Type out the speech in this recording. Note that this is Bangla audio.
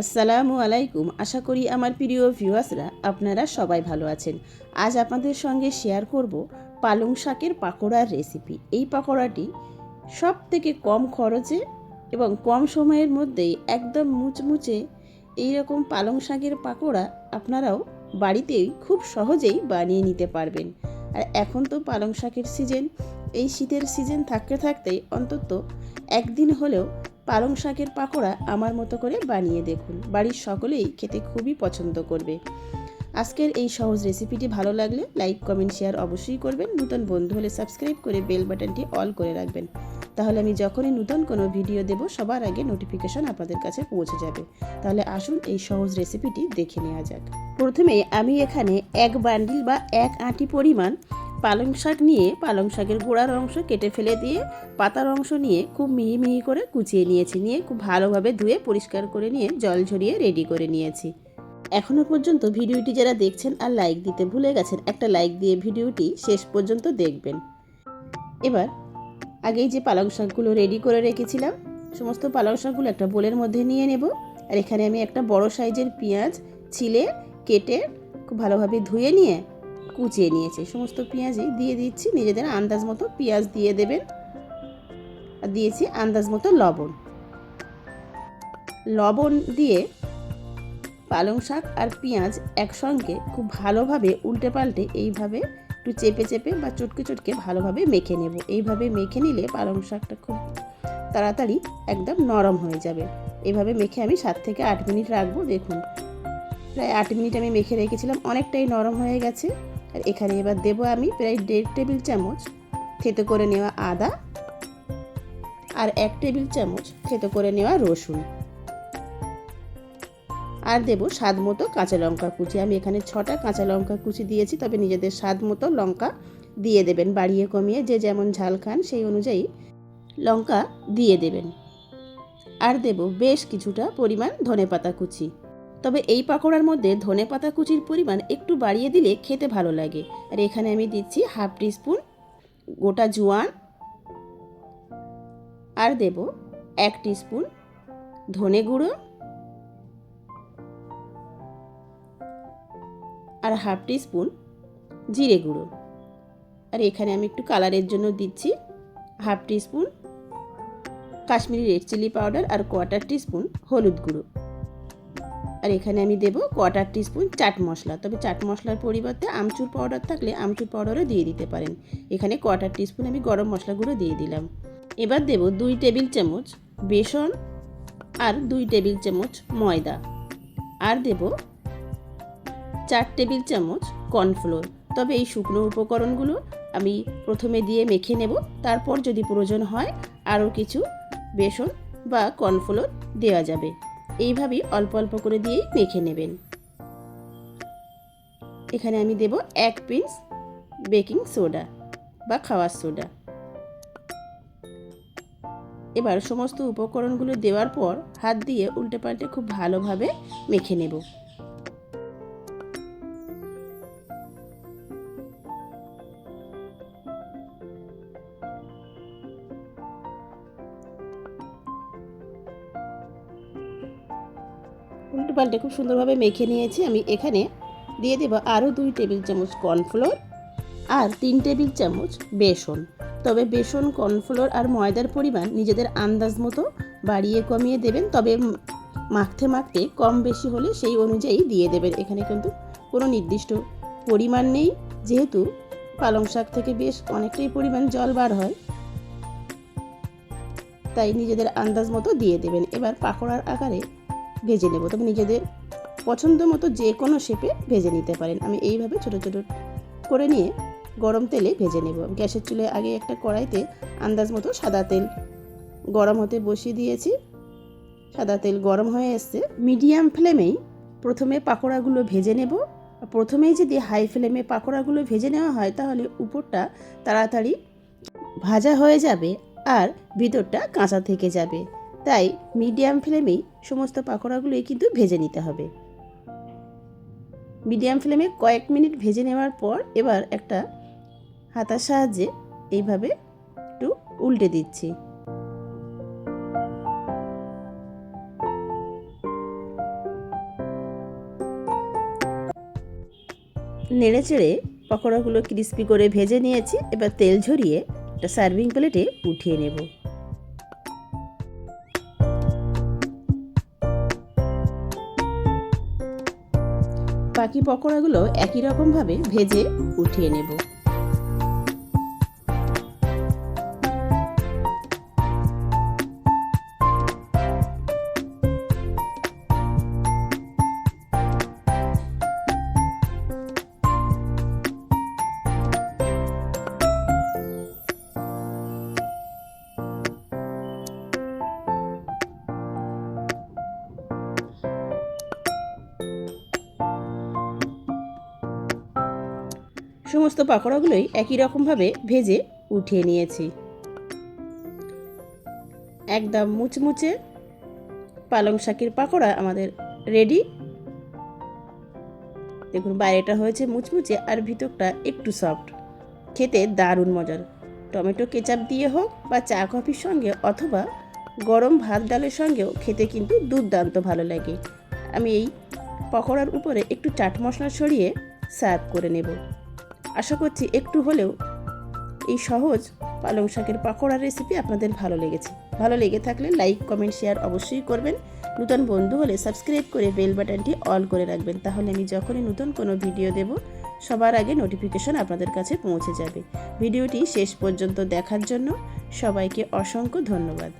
আসসালামু আলাইকুম। আশা করি আমার প্রিয় ভিউয়ার্সরা আপনারা সবাই ভালো আছেন। আজ আপনাদের সঙ্গে শেয়ার করব পালং শাকের পাকোড়ার রেসিপি। এই পাকোড়াটি সব থেকে কম খরচে এবং কম সময়ের মধ্যেই একদম মুচমুচে এইরকম পালং শাকের পাকোড়া আপনারাও বাড়িতেই খুব সহজেই বানিয়ে নিতে পারবেন। আর এখন তো পালং শাকের সিজন এই শীতের সিজন থাকতে থাকতেই অন্তত একদিন হলেও পালং শাকের পাকোড়া আমার মতো করে বানিয়ে দেখুন। বাড়ির সকলেই খেতে খুবই পছন্দ করবে। আজকের এই সহজ রেসিপিটি ভালো লাগলে লাইক, কমেন্ট, শেয়ার অবশ্যই করবেন। নতুন বন্ধু হলে সাবস্ক্রাইব করে বেল বাটনটি অল করে রাখবেন। তাহলে আমি যখনই নতুন কোনো ভিডিও দেব, সবার আগে নোটিফিকেশন আপনাদের কাছে পৌঁছে যাবে। তাহলে আসুন এই সহজ রেসিপিটি দেখে নেওয়া যাক। প্রথমে আমি এখানে এক বান্ডিল বা এক আঁটি পরিমাণ পালং শাক নিয়ে পালং শাকের গোড়ার অংশ কেটে ফেলে দিয়ে পাতার অংশ নিয়ে খুব মিহি মিহি করে কুচিয়ে নিয়েছি। নিয়ে খুব ভালোভাবে ধুয়ে পরিষ্কার করে নিয়ে জল ঝরিয়ে রেডি করে নিয়েছি। এখনও পর্যন্ত ভিডিওটি যারা দেখছেন আর লাইক দিতে ভুলে গেছেন, একটা লাইক দিয়ে ভিডিওটি শেষ পর্যন্ত দেখবেন। এবার আগেই যে পালং শাকগুলো রেডি করে রেখেছিলাম, সমস্ত পালং শাকগুলো একটা বোলের মধ্যে নিয়ে নেব। আর এখানে আমি একটা বড় সাইজের পেঁয়াজ, ছিলে কেটে খুব ভালোভাবে ধুয়ে নিয়ে কুচিয়ে নিয়েছি। সমস্ত পেঁয়াজই দিয়ে দিচ্ছি, নিজেদের আন্দাজ মতো পেঁয়াজ দিয়ে দেবেন। আর দিয়েছি আন্দাজ মতো লবণ। লবণ দিয়ে পালং শাক আর পেঁয়াজ একসঙ্গে খুব ভালোভাবে উল্টে পাল্টে এইভাবে একটু চেপে চেপে বা চটকে চটকে ভালোভাবে মেখে নেব। এইভাবে মেখে নিলে পালং শাকটা খুব তাড়াতাড়ি একদম নরম হয়ে যাবে। এইভাবে মেখে আমি সাত থেকে আট মিনিট রাখব। দেখুন, প্রায় আট মিনিট আমি মেখে রেখেছিলাম, অনেকটাই নরম হয়ে গেছে। আর এখানে এবার দেবো আমি প্রায় দেড় টেবিল চামচ থেতো করে নেওয়া আদা আর এক টেবিল চামচ থেতো করে নেওয়া রসুন। আর দেবো স্বাদ মতো কাঁচা লঙ্কা কুচি। আমি এখানে ছটা কাঁচা লঙ্কা কুচি দিয়েছি, তবে নিজেদের স্বাদ মতো লঙ্কা দিয়ে দেবেন, বাড়িয়ে কমিয়ে যে যেমন ঝাল খান সেই অনুযায়ী লঙ্কা দিয়ে দেবেন। আর দেব বেশ কিছুটা পরিমাণ ধনেপাতা কুচি। তবে এই পাকোড়ার মধ্যে ধনে পাতা কুচির পরিমাণ একটু বাড়িয়ে দিলে খেতে ভালো লাগে। আর এখানে আমি দিচ্ছি হাফ টিস্পুন গোটা জোয়ান। আর দেব এক টিস্পুন ধনে গুঁড়ো। আর হাফ টিস্পুন জিরে গুঁড়ো। আর এখানে আমি একটু কালারের জন্য দিচ্ছি half teaspoon Kashmiri red chilli powder আর কোয়ার্টার টিস্পুন হলুদ গুঁড়ো। আর এখানে আমি দেবো কোয়ার্টার টিস্পুন চাট মশলা। তবে চাট মশলার পরিবর্তে আমচুর পাউডার থাকলে আমচুর পাউডারও দিয়ে দিতে পারেন। এখানে কোয়ার্টার টিস্পুন আমি গরম মশলাগুলো দিয়ে দিলাম। এবার দেব দুই টেবিল চামচ বেসন আর দুই টেবিল চামচ ময়দা। আর দেব চার টেবিল চামচ কর্নফ্লোর। তবে এই শুকনো উপকরণগুলো আমি প্রথমে দিয়ে মেখে নেব। তারপর যদি প্রয়োজন হয় আরও কিছু বেসন বা কর্নফ্লোর দেওয়া যাবে। এইভাবেই অল্প অল্প করে দিয়েই মেখে নেবেন। এখানে আমি দেব এক পিস বেকিং সোডা বা খাওয়ার সোডা। এবার সমস্ত উপকরণগুলো দেওয়ার পর হাত দিয়ে উল্টে পাল্টে খুব ভালোভাবে মেখে নেব। উল্টে পাল্টে খুব সুন্দরভাবে মেখে নিয়েছি। আমি এখানে দিয়ে দেবো আরও দুই টেবিল চামচ কর্নফ্লোর আর তিন টেবিল চামচ বেসন। তবে বেসন, কর্নফ্লোর আর ময়দার পরিমাণ নিজেদের আন্দাজ মতো বাড়িয়ে কমিয়ে দেবেন। তবে মাখতে মাখতে কম বেশি হলে সেই অনুযায়ী দিয়ে দেবেন। এখানে কিন্তু কোনো নির্দিষ্ট পরিমাণ নেই। যেহেতু পালং শাক থেকে বেশ অনেকটাই পরিমাণ জল বার হয়, তাই নিজেদের আন্দাজ মতো দিয়ে দেবেন। এবার পাকোড়ার আকারে ভেজে নেব। তবে নিজেদের পছন্দ মতো যে কোনো শেপে ভেজে নিতে পারেন। আমি এইভাবে ছোট ছোট করে নিয়ে গরম তেলে ভেজে নেব। গ্যাসের চুলে আগে একটা কড়াইতে আন্দাজ মতো সাদা তেল গরম হতে বসিয়ে দিয়েছি। সাদা তেল গরম হয়ে এসছে। মিডিয়াম ফ্লেমেই প্রথমে পাকোড়াগুলো ভেজে নেব। প্রথমেই যদি হাই ফ্লেমে পাকোড়াগুলো ভেজে নেওয়া হয়, তাহলে উপরটা তাড়াতাড়ি ভাজা হয়ে যাবে আর ভিতরটা কাঁচা থেকে যাবে। তাই মিডিয়াম ফ্লেমেই সমস্ত পাকোড়াগুলোই কিন্তু ভেজে নিতে হবে। মিডিয়াম ফ্লেমে কয়েক মিনিট ভেজে নেওয়ার পর এবার একটা হাতার সাহায্যে এইভাবে একটু উল্টে দিচ্ছি। নেড়ে চেড়ে পকোড়াগুলো ক্রিস্পি করে ভেজে নিয়েছি। এবার তেল ঝরিয়ে একটা সার্ভিং প্লেটে উঠিয়ে নেব। বাকি পকোড়াগুলো একই রকমভাবে ভেজে উঠিয়ে নেব। সমস্ত পাকোড়াগুলোই একই রকমভাবে ভেজে উঠিয়ে নিয়েছি। একদম মুচমুচে পালং শাকের পাকোড়া আমাদের রেডি দেখুন, বাইরেটা হয়েছে মুচমুচে আর ভিতরটা একটু সফট খেতে দারুণ মজার। টমেটো কেচাপ দিয়ে হোক বা চা, কফির সঙ্গে অথবা গরম ভাত, ডালের সঙ্গেও খেতে কিন্তু দুর্দান্ত ভালো লাগে। আমি এই পকোড়ার উপরে একটু চাট মশলা ছড়িয়ে সার্ভ করে নেব। আশা করছি একটু হলেও এই সহজ পালং শাকের পাকোড়ার রেসিপি আপনাদের ভালো লেগেছে। ভালো লেগে থাকলে লাইক কমেন্ট শেয়ার অবশ্যই করবেন। নতুন বন্ধু হলে সাবস্ক্রাইব করে বেল বাটনটি অল করে রাখবেন। তাহলে আমি যখনই নতুন কোনো ভিডিও দেব, সবার আগে নোটিফিকেশন আপনাদের কাছে পৌঁছে যাবে। ভিডিওটি শেষ পর্যন্ত দেখার জন্য সবাইকে অসংখ্য ধন্যবাদ।